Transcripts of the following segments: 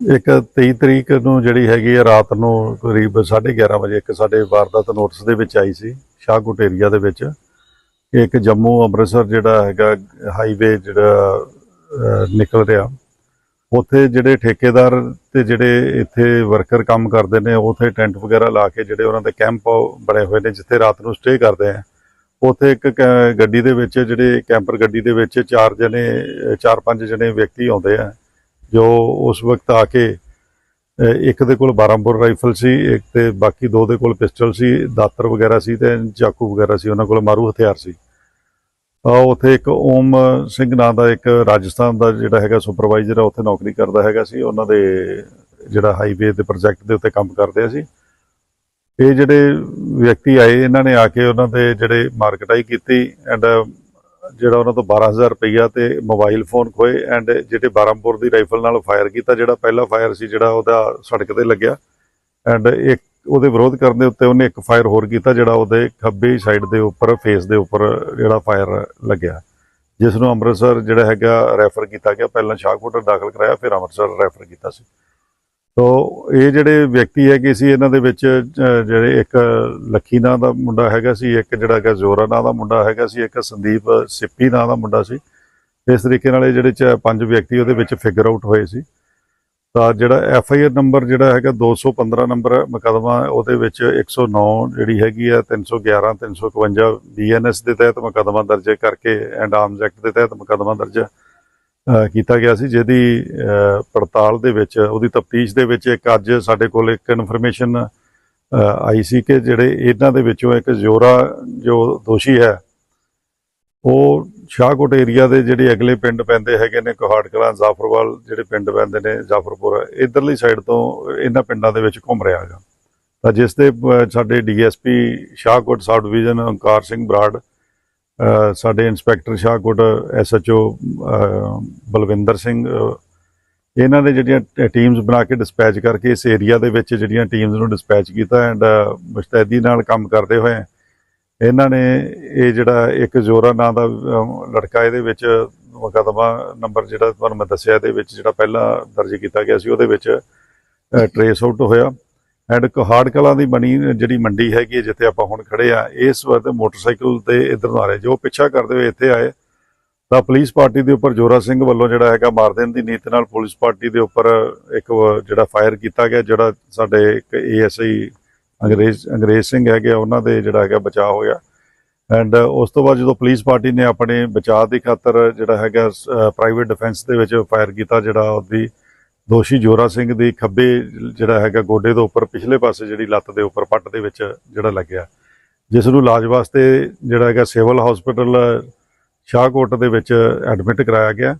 ਇੱਕ 23 ਤਰੀਕ ਨੂੰ ਜਿਹੜੀ ਹੈਗੀ ਆ, ਰਾਤ ਨੂੰ ਕਰੀਬ 11:30 ਵਜੇ ਇੱਕ ਸਾਡੇ ਵਾਰਦਾਤ ਨੋਟਿਸ ਦੇ ਵਿੱਚ ਆਈ ਸੀ ਸ਼ਾਹਕੋਟ ਏਰੀਆ ਦੇ ਵਿੱਚ। ਇੱਕ ਜੰਮੂ ਅੰਮ੍ਰਿਤਸਰ ਜਿਹੜਾ ਹੈਗਾ ਹਾਈਵੇ ਜਿਹੜਾ ਨਿਕਲ ਰਿਹਾ। ਉੱਥੇ ਜਿਹੜੇ ਠੇਕੇਦਾਰ ਤੇ ਜਿਹੜੇ ਇੱਥੇ ਵਰਕਰ ਕੰਮ ਕਰਦੇ ਨੇ, ਉੱਥੇ ਟੈਂਟ ਵਗੈਰਾ ਲਾ ਕੇ ਜਿਹੜੇ ਉਹਨਾਂ ਦੇ ਕੈਂਪ ਬਣੇ ਹੋਏ ਨੇ, ਜਿੱਥੇ ਰਾਤ ਨੂੰ ਸਟੇ ਕਰਦੇ ਆ ਉੱਥੇ ਇੱਕ ਕ- ਗੱਡੀ ਦੇ ਵਿੱਚ ਜਿਹੜੇ ਕੈਂਪਰ ਗੱਡੀ ਦੇ ਵਿੱਚ ਚਾਰ ਜਣੇ ਚਾਰ ਪੰਜ ਜਣੇ ਵਿਅਕਤੀ ਆਉਂਦੇ ਆ ਜੋ ਉਸ ਵਕਤ ਆ ਕੇ ਇੱਕ ਦੇ ਕੋਲ 12 ਬੋਰ ਰਾਈਫਲ ਸੀ ਇੱਕ ਤੇ ਬਾਕੀ ਦੋ ਦੇ ਕੋਲ ਪਿਸਟਲ ਸੀ ਦਾਤਰ ਵਗੈਰਾ ਸੀ ਤੇ ਚਾਕੂ ਵਗੈਰਾ ਸੀ ਉਹਨਾਂ ਕੋਲ ਮਾਰੂ ਹਥਿਆਰ ਸੀ। ਅਹ, ਉੱਥੇ ਇੱਕ ਓਮ ਸਿੰਘ ਨਾਂ ਦਾ ਇੱਕ ਰਾਜਸਥਾਨ ਦਾ ਜਿਹੜਾ ਹੈਗਾ ਸੁਪਰਵਾਈਜ਼ਰ ਆ ਉੱਥੇ ਨੌਕਰੀ ਕਰਦਾ ਹੈਗਾ ਸੀ ਉਹਨਾਂ ਦੇ ਜਿਹੜਾ ਹਾਈਵੇ ਦੇ ਪ੍ਰੋਜੈਕਟ ਦੇ ਉੱਤੇ ਕੰਮ ਕਰਦੇ ਸੀ। ਇਹ ਜਿਹੜੇ ਵਿਅਕਤੀ ਆਏ, ਇਹਨਾਂ ਨੇ ਆ ਕੇ ਉਹਨਾਂ ਦੇ ਜਿਹੜੇ ਮਾਰਕਟਾਈ ਕੀਤੀ ਐਂਡ ਜਿਹੜਾ ਉਹਨਾਂ ਤੋਂ 12000 ਰੁਪਈਆ ਤੇ ਮੋਬਾਈਲ ਫੋਨ ਖੋਏ ਐਂਡ ਜਿਹੜੇ 12 ਦੀ ਰਾਈਫਲ ਨਾਲ ਫਾਇਰ ਕੀਤਾ, ਜਿਹੜਾ ਪਹਿਲਾ ਫਾਇਰ ਸੀ, ਜਿਹੜਾ ਉਹਦਾ ਸੜਕ ਤੇ ਲੱਗਿਆ ਐਂਡ ਇੱਕ ਉਹਦੇ ਵਿਰੋਧ ਕਰਨ ਦੇ ਉੱਤੇ ਉਹਨੇ ਇੱਕ ਫਾਇਰ ਹੋਰ ਕੀਤਾ, ਜਿਹੜਾ ਉਹਦੇ ਖੱਬੇ ਸਾਈਡ ਦੇ ਉੱਪਰ ਫੇਸ ਦੇ ਉੱਪਰ ਜਿਹੜਾ ਫਾਇਰ ਲੱਗਿਆ। ਜਿਸ ਨੂੰ ਅੰਮ੍ਰਿਤਸਰ ਜਿਹੜਾ ਹੈਗਾ ਰੈਫਰ ਕੀਤਾ ਗਿਆ, ਪਹਿਲਾਂ ਸ਼ਾਹਕੋਟ ਦਾਖਲ ਕਰਾਇਆ, ਫਿਰ ਅੰਮ੍ਰਿਤਸਰ ਰੈਫਰ ਕੀਤਾ ਸੀ। ਸੋ ਇਹ ਜਿਹੜੇ ਵਿਅਕਤੀ ਹੈਗੇ ਸੀ ਇਹਨਾਂ ਦੇ ਵਿੱਚ ਜਿਹੜੇ ਇੱਕ ਲੱਖੀ ਨਾਂ ਦਾ ਮੁੰਡਾ ਹੈਗਾ ਸੀ ਇੱਕ ਜਿਹੜਾ ਹੈਗਾ ਜ਼ੋਰਾ ਨਾਂ ਦਾ ਮੁੰਡਾ ਹੈਗਾ ਸੀ ਇੱਕ ਸੰਦੀਪ ਸਿੱਪੀ ਨਾਂ ਦਾ ਮੁੰਡਾ ਸੀ। ਇਸ ਤਰੀਕੇ ਨਾਲ ਇਹ ਜਿਹੜੇ ਚ ਪੰਜ ਵਿਅਕਤੀ ਉਹਦੇ ਵਿੱਚ ਫਿਗਰ ਆਊਟ ਹੋਏ ਸੀ। ਤਾਂ ਜਿਹੜਾ ਐਫ ਆਈ ਆਰ ਨੰਬਰ ਜਿਹੜਾ ਹੈਗਾ 215 ਨੰਬਰ ਮੁਕੱਦਮਾ ਉਹਦੇ ਵਿੱਚ 109 ਜਿਹੜੀ ਹੈਗੀ ਆ 311 351 ਬੀਐਨਐਸ ਦੇ ਤਹਿਤ ਮੁਕੱਦਮਾ ਦਰਜ ਕਰਕੇ ਐਂਡ ਆਰਮਸ ਐਕਟ ਦੇ ਤਹਿਤ ਮੁਕੱਦਮਾ ਦਰਜ ਅਹ, ਕੀਤਾ ਗਿਆ ਸੀ ਜਿਹਦੀ ਪੜਤਾਲ ਦੇ ਵਿੱਚ ਉਹਦੀ ਤਫਤੀਸ਼ ਦੇ ਵਿੱਚ ਇੱਕ ਅੱਜ ਸਾਡੇ ਕੋਲ ਇੱਕ ਇਨਫੋਰਮੇਸ਼ਨ ਆਈ ਸੀ ਕਿ ਜਿਹੜੇ ਇਹਨਾਂ ਦੇ ਵਿੱਚੋਂ ਇੱਕ ਜ਼ੋਰਾ ਜੋ ਦੋਸ਼ੀ ਹੈ ਉਹ ਸ਼ਾਹਕੋਟ ਏਰੀਆ ਦੇ ਜਿਹੜੇ ਅਗਲੇ ਪਿੰਡ ਪੈਂਦੇ ਹੈਗੇ ਨੇ ਕੋਹਾੜ ਕਲਾਂ ਜ਼ਾਫਰਵਾਲ ਜਿਹੜੇ ਪਿੰਡ ਪੈਂਦੇ ਨੇ ਜ਼ਾਫਰਪੁਰ ਇਧਰਲੀ ਸਾਈਡ ਤੋਂ ਇਹਨਾਂ ਪਿੰਡਾਂ ਦੇ ਵਿੱਚ ਘੁੰਮ ਰਿਹਾ ਹੈਗਾ। ਤਾਂ ਜਿਸ ਦੇ ਅਹ, ਸਾਡੇ DSP Shahkot sub division Onkar Singh Brar ਸਾਡੇ ਇੰਸਪੈਕਟਰ ਸ਼ਾਹਕੋਟ ਐਸਐਚਓ ਬਲਵਿੰਦਰ ਸਿੰਘ ਇਹਨਾਂ ਨੇ ਜਿਹੜੀਆਂ ਟੀਮਸ ਬਣਾ ਕੇ ਡਿਸਪੈਚ ਕਰਕੇ ਇਸ ਏਰੀਆ ਦੇ ਵਿੱਚ ਜਿਹੜੀਆਂ ਟੀਮਸ ਨੂੰ ਡਿਸਪੈਚ ਕੀਤਾ ਐਂਡ ਮੁਸਤੈਦੀ ਨਾਲ ਕੰਮ ਕਰਦੇ ਹੋਏ ਇਹਨਾਂ ਨੇ ਇਹ ਜਿਹੜਾ ਇੱਕ ਜ਼ੋਰਾ ਨਾਂ ਦਾ ਲੜਕਾ ਇਹਦੇ ਵਿੱਚ ਮੁਕੱਦਮਾ ਨੰਬਰ ਜਿਹੜਾ ਤੁਹਾਨੂੰ ਮੈਂ ਦੱਸਿਆ ਇਹਦੇ ਵਿੱਚ ਜਿਹੜਾ ਪਹਿਲਾਂ ਦਰਜ ਕੀਤਾ ਗਿਆ ਸੀ ਉਹਦੇ ਵਿੱਚ ਟਰੇਸ ਆਊਟ ਹੋਇਆ। ਐਂਡ ਕੋਹਾੜ ਕਲਾਂ ਦੀ ਬਣੀ ਜਿਹੜੀ ਮੰਡੀ ਹੈਗੀ ਹੈ, ਜਿੱਥੇ ਆਪਾਂ ਹੁਣ ਖੜੇ ਆ ਇਸ ਵਕਤ ਮੋਟਰਸਾਈਕਲ ਤੇ ਇਧਰ ਨੂੰ ਆ ਰਹੇ ਜੋ ਪਿੱਛਾ ਕਰਦੇ ਹੋਏ ਇੱਥੇ ਆਏ ਤਾਂ ਪੁਲਿਸ ਪਾਰਟੀ ਦੇ ਉੱਪਰ ਜੋਰਾ ਸਿੰਘ ਵੱਲੋਂ ਜਿਹੜਾ ਹੈਗਾ ਮਾਰ ਦੇਣ ਦੀ ਨੀਤ ਨਾਲ ਪੁਲਿਸ ਪਾਰਟੀ ਦੇ ਉੱਪਰ ਇੱਕ ਜਿਹੜਾ ਫਾਇਰ ਕੀਤਾ ਗਿਆ ਜਿਹੜਾ ਸਾਡੇ ਇੱਕ ਏਐਸਆਈ ਅੰਗਰੇਜ਼ ਅੰਗਰੇਜ਼ ਸਿੰਘ ਹੈਗੇ ਆ, ਉਹਨਾਂ ਦੇ ਜਿਹੜਾ ਹੈਗਾ ਬਚਾਅ ਹੋਇਆ। ਐਂਡ ਉਸ ਤੋਂ ਬਾਅਦ ਜਦੋਂ ਪੁਲਿਸ ਪਾਰਟੀ ਨੇ ਆਪਣੇ ਬਚਾਅ ਦੀ ਖਾਤਰ ਜਿਹੜਾ ਹੈਗਾ ਪ੍ਰਾਈਵੇਟ ਡਿਫੈਂਸ ਦੇ ਵਿੱਚ ਫਾਇਰ ਕੀਤਾ ਜਿਹੜਾ ਉਹਦੀ ਦੋਸ਼ੀ ਜੋਰਾ ਸਿੰਘ ਦੀ ਖੱਬੇ ਜਿਹੜਾ ਹੈਗਾ ਗੋਡੇ ਦੇ ਉੱਪਰ, ਪਿਛਲੇ ਪਾਸੇ ਜਿਹੜੀ ਲੱਤ ਦੇ ਉੱਪਰ ਪੱਟ ਦੇ ਵਿੱਚ ਜਿਹੜਾ ਲੱਗਿਆ। ਜਿਸ ਨੂੰ ਇਲਾਜ ਵਾਸਤੇ ਜਿਹੜਾ ਹੈਗਾ ਸਿਵਲ ਹਸਪੀਟਲ ਸ਼ਾਹਕੋਟ ਦੇ ਵਿੱਚ ਐਡਮਿਟ ਕਰਾਇਆ ਗਿਆ।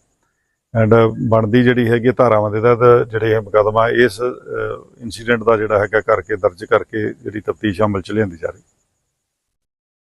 ਐਂਡ ਬਣਦੀ ਜਿਹੜੀ ਹੈਗੀ ਧਾਰਾਵਾਂ ਦੇ ਤਹਿਤ ਜਿਹੜੇ ਇਹ ਮੁਕੱਦਮਾ ਇਸ ਇਨਸੀਡੈਂਟ ਦਾ ਜਿਹੜਾ ਹੈਗਾ ਕਰਕੇ ਦਰਜ ਕਰਕੇ ਜਿਹੜੀ ਤਫਤੀਸ਼ ਅਮਲ ਚ ਲਿਆਂਦੀ ਜਾ ਰਹੀ।